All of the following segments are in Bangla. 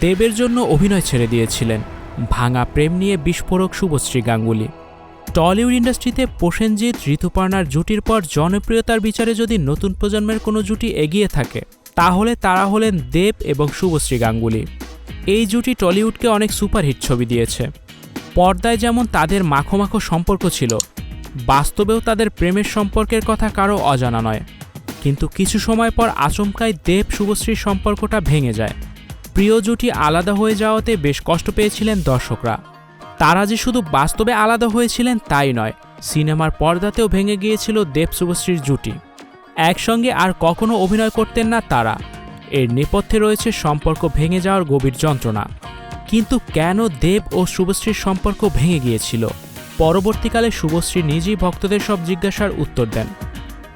দেবের জন্য অভিনয় ছেড়ে দিয়েছিলেন। ভাঙা প্রেম নিয়ে বিস্ফোরক শুভশ্রী গাঙ্গুলি। টলিউড ইন্ডাস্ট্রিতে প্রসেনজিৎ, ঋতুপর্ণার জুটির পর জনপ্রিয়তার বিচারে যদি নতুন প্রজন্মের কোনো জুটি এগিয়ে থাকে, তাহলে তারা হলেন দেব এবং শুভশ্রী গাঙ্গুলি। এই জুটি টলিউডকে অনেক সুপারহিট ছবি দিয়েছে। পর্দায় যেমন তাদের মাখো সম্পর্ক ছিল, বাস্তবেও তাদের প্রেমের সম্পর্কের কথা কারও অজানা নয়। কিন্তু কিছু সময় পর আচমকায় দেব শুভশ্রীর সম্পর্কটা ভেঙে যায়। প্রিয় জুটি আলাদা হয়ে যাওয়াতে বেশ কষ্ট পেয়েছিলেন দর্শকরা। তারা যে শুধু বাস্তবে আলাদা হয়েছিলেন তাই নয়, সিনেমার পর্দাতেও ভেঙে গিয়েছিল দেব শুভশ্রীর জুটি। একসঙ্গে আর কখনো অভিনয় করতেন না তারা। এর নেপথ্যে রয়েছে সম্পর্ক ভেঙে যাওয়ার গভীর যন্ত্রণা। কিন্তু কেন দেব ও শুভশ্রীর সম্পর্ক ভেঙে গিয়েছিল? পরবর্তীকালে শুভশ্রী নিজেই ভক্তদের সব জিজ্ঞাসার উত্তর দেন।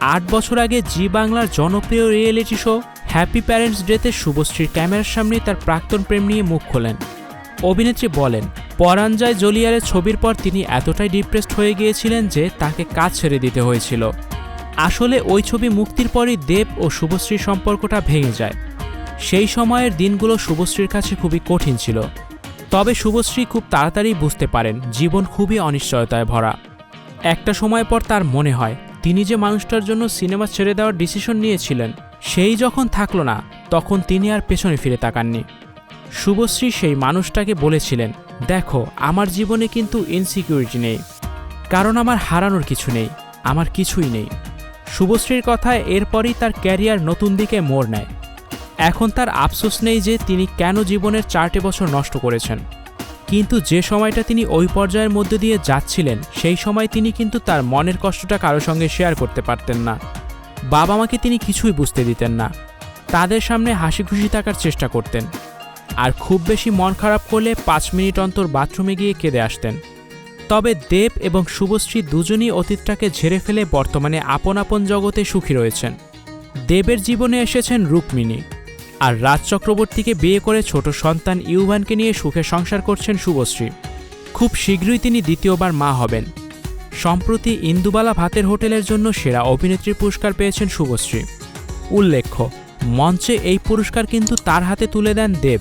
আট বছর আগে জি বাংলার জনপ্রিয় রিয়েলিটি শো হ্যাপি প্যারেন্টস ডেতে শুভশ্রীর ক্যামেরার সামনে তার প্রাক্তন প্রেম নিয়ে মুখ খোলেন। অভিনেত্রী বলেন, পরাঞ্জয় জলিয়ারের ছবির পর তিনি এতটাই ডিপ্রেসড হয়ে গিয়েছিলেন যে তাকে কাজ ছেড়ে দিতে হয়েছিল। আসলে ওই ছবি মুক্তির পরই দেব ও শুভশ্রীর সম্পর্কটা ভেঙে যায়। সেই সময়ের দিনগুলো শুভশ্রীর কাছে খুবই কঠিন ছিল। তবে শুভশ্রী খুব তাড়াতাড়ি বুঝতে পারেন, জীবন খুবই অনিশ্চয়তায় ভরা। একটা সময় পর তার মনে হয়, তিনি যে মানুষটার জন্য সিনেমা ছেড়ে দেওয়ার ডিসিশন নিয়েছিলেন সেই যখন থাকল না, তখন তিনি আর পেছনে ফিরে তাকাননি। শুভশ্রী সেই মানুষটাকে বলেছিলেন, দেখো, আমার জীবনে কিন্তু ইনসিকিউরিটি নেই। কারণ আমার হারানোর কিছু নেই, আমার কিছুই নেই। শুভশ্রীর কথায় এরপরই তার ক্যারিয়ার নতুন দিকে মোড় নেয়। এখন তার আফসোস নেই যে তিনি কেন জীবনের চারটে বছর নষ্ট করেছেন। কিন্তু যে সময়টা তিনি ওই পর্যায়ের মধ্যে দিয়ে যাচ্ছিলেন, সেই সময় তিনি কিন্তু তার মনের কষ্টটা কারও সঙ্গে শেয়ার করতে পারতেন না। বাবা মাকে তিনি কিছুই বুঝতে দিতেন না। তাদের সামনে হাসি খুশি থাকার চেষ্টা করতেন। আর খুব বেশি মন খারাপ করলে পাঁচ মিনিট অন্তর বাথরুমে গিয়ে কেঁদে আসতেন। তবে দেব এবং শুভশ্রী দুজনই অতীতটাকে ঝেড়ে ফেলে বর্তমানে আপন আপন জগতে সুখী রয়েছেন। দেবের জীবনে এসেছেন রুক্মিণী আর রাজ চক্রবর্তীকে বিয়ে করে ছোট সন্তান ইউভানকে নিয়ে সুখে সংসার করছেন শুভশ্রী। খুব শীঘ্রই তিনি দ্বিতীয়বার মা হবেন। সম্প্রতি ইন্দুবালা ভাতের হোটেলের জন্য সেরা অভিনেত্রী পুরস্কার পেয়েছেন শুভশ্রী। উল্লেখ্য, মঞ্চে এই পুরস্কার কিন্তু তার হাতে তুলে দেন দেব।